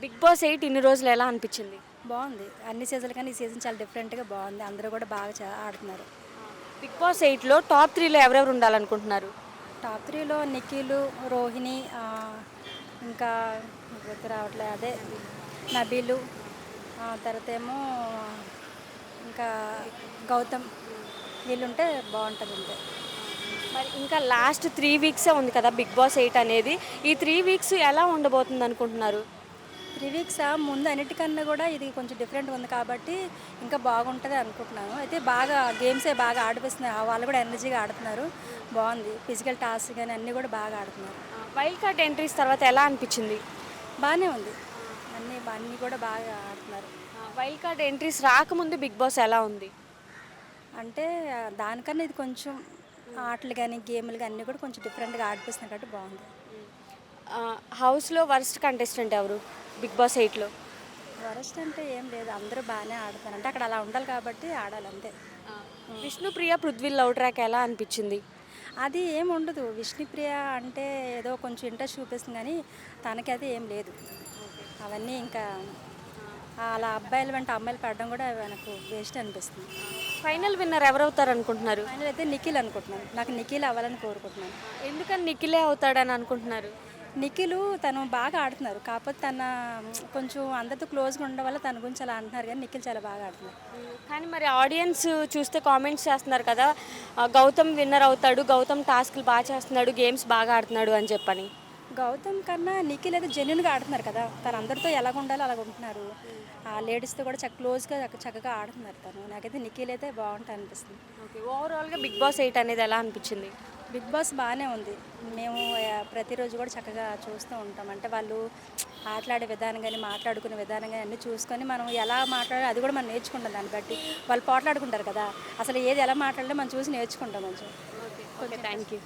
Big boss eight ఇన్ని రోజులు ఎలా అనిపించింది? బాగుంది. అన్ని సీజన్లు కానీ ఈ సీజన్ చాలా డిఫరెంట్గా బాగుంది. అందరూ కూడా బాగా చా- ఆడుతున్నారు. బిగ్ బాస్ ఎయిట్లో టాప్ త్రీలో ఎవరెవరు ఉండాలనుకుంటున్నారు? టాప్ త్రీలో నిఖిలు రోహిణి ఆ, ఇంకా గుర్తు రావట్లే అదే నబీలు ఆ, తర్వాత ఏమో ఇంకా గౌతమ్ వీళ్ళుంటే బాగుంటుంది అంతే మరి ఇంకా లాస్ట్ త్రీ వీక్సే ఉంది కదా బిగ్ బాస్ ఎయిట్ అనేది. ఈ త్రీ వీక్స్ ఎలా ఉండబోతుంది అనుకుంటున్నారు త్రీ వీక్స్ ముందు అన్నిటికన్నా కూడా ఇది కొంచెం డిఫరెంట్ ఉంది కాబట్టి ఇంకా బాగుంటుంది అనుకుంటున్నాను. అయితే బాగా గేమ్సే బాగా ఆడిపిస్తున్నాయి వాళ్ళు కూడా ఎనర్జీగా ఆడుతున్నారు. బాగుంది. ఫిజికల్ టాస్క్ కానీ అన్నీ కూడా బాగా ఆడుతున్నారు. వైల్డ్ కార్డ్ ఎంట్రీస్ తర్వాత ఎలా అనిపించింది? బాగానే ఉంది. అన్నీ అన్నీ కూడా బాగా ఆడుతున్నారు. వైల్డ్ కార్డ్ ఎంట్రీస్ రాకముందు బిగ్ బాస్ ఎలా ఉంది? అంటే దానికన్నా ఇది కొంచెం ఆటలు కానీ గేములు కానీ అన్నీ కూడా కొంచెం డిఫరెంట్గా ఆడిపిస్తున్నాయి కాబట్టి బాగుంది. హౌస్లో వర్స్ట్ కంటెస్టెంట్ ఎవరు? బిగ్ బాస్ ఎయిట్లో. వరస్ట్ అంటే ఏం లేదు. అందరూ బాగానే ఆడుతున్నారు అంటే అక్కడ అలా ఉండాలి కాబట్టి ఆడాలి అంతే. విష్ణుప్రియ పృథ్వీ లవ్ ట్రాక్ ఎలా అనిపించింది? అది ఏం ఉండదు. విష్ణుప్రియ అంటే ఏదో కొంచెం ఇంట్రెస్ట్ చూపిస్తుంది కానీ తనకి అది ఏం లేదు. అవన్నీ ఇంకా అలా అబ్బాయిలు వెంట అమ్మాయిలు పడడం కూడా నాకు వేస్ట్ అనిపిస్తుంది. ఫైనల్ విన్నర్ ఎవరవుతారు అనుకుంటున్నారు ఫైనల్ అయితే నిఖిల్ అనుకుంటున్నాను. నాకు నిఖిల్ అవ్వాలని కోరుకుంటున్నాను. ఎందుకని నిఖిలే అవుతాడని అనుకుంటున్నారు? నిఖిల్ తను బాగా ఆడుతున్నారు. కాకపోతే తన కొంచెం అందరితో క్లోజ్గా ఉండడం వల్ల తన గురించి అలా అంటున్నారు కానీ నిఖిల్ చాలా బాగా ఆడుతున్నారు. కానీ మరి ఆడియన్స్ చూస్తే కామెంట్స్ చేస్తున్నారు కదా గౌతమ్ విన్నర్ అవుతాడు గౌతమ్ టాస్క్లు బాగా చేస్తున్నాడు గేమ్స్ బాగా ఆడుతున్నాడు అని చెప్పని. గౌతమ్ కన్నా నిఖిల్ అయితే జెన్యున్గా ఆడుతున్నారు కదా తను అందరితో ఎలాగ ఉండాలో అలాగ ఉంటున్నారు. ఆ లేడీస్తో కూడా చక్క క్లోజ్గా చక్క- చక్కగా ఆడుతున్నారు తను. నాకైతే నిఖిల్ అయితే బాగుంటుంది అనిపిస్తుంది. ఓకే ఓవరాల్గా బిగ్ బాస్ ఎయిట్ అనేది ఎలా అనిపించింది? బిగ్ బాస్ బాగానే ఉంది. మేము ప్రతిరోజు కూడా చక్కగా చూస్తూ ఉంటాం. అంటే వాళ్ళు ఆటలాడే విధానం కానీ మాట్లాడుకునే విధానం కానీ అన్నీ చూసుకొని మనం ఎలా మాట్లాడాలి అది కూడా మనం నేర్చుకుంటాం దాన్ని బట్టి. వాళ్ళు పోట్లాడుకుంటారు కదా. అసలు ఏది ఎలా మాట్లాడాలో మనం చూసి నేర్చుకుంటాం కొంచెం. Thank you.